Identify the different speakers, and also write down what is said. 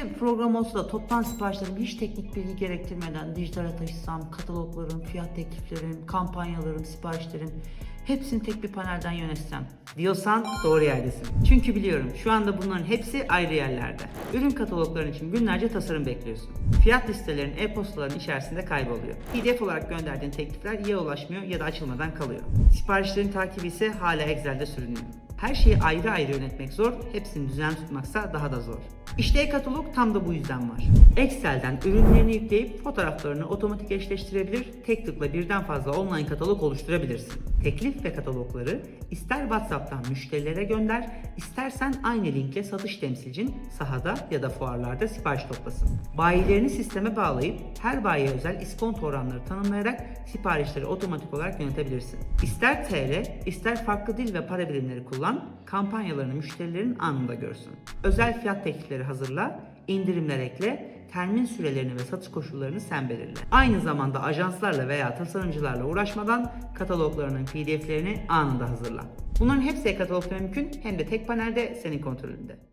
Speaker 1: Şöyle bir program olsa da toptan siparişlerimi hiç teknik bilgi gerektirmeden dijitale taşısam, kataloglarım, fiyat tekliflerim, kampanyalarım, siparişlerim hepsini tek bir panelden yönetsem diyorsan doğru yerdesin. Çünkü biliyorum şu anda bunların hepsi ayrı yerlerde. Ürün katalogların için günlerce tasarım bekliyorsun. Fiyat listelerin e-postaların içerisinde kayboluyor. PDF olarak gönderdiğin teklifler ya ulaşmıyor ya da açılmadan kalıyor. Siparişlerin takibi ise hala Excel'de sürünüyor. Her şeyi ayrı ayrı yönetmek zor, hepsini düzen tutmaksa daha da zor. İşte e-katalog tam da bu yüzden var. Excel'den ürünlerini yükleyip fotoğraflarını otomatik eşleştirebilir, tek tıkla birden fazla online katalog oluşturabilirsin. Teklif ve katalogları ister WhatsApp'tan müşterilere gönder, istersen aynı linkle satış temsilcin sahada ya da fuarlarda sipariş toplasın. Bayilerini sisteme bağlayıp her bayiye özel iskonto oranları tanımlayarak siparişleri otomatik olarak yönetebilirsin. İster TL, ister farklı dil ve para birimleri kullan, kampanyalarını müşterilerin anında görsün. Özel fiyat teklifleri hazırla, indirimler ekle, termin sürelerini ve satış koşullarını sen belirle. Aynı zamanda ajanslarla veya tasarımcılarla uğraşmadan kataloglarının pdf'lerini anında hazırla. Bunların hepsi e-katalogda mümkün hem de tek panelde senin kontrolünde.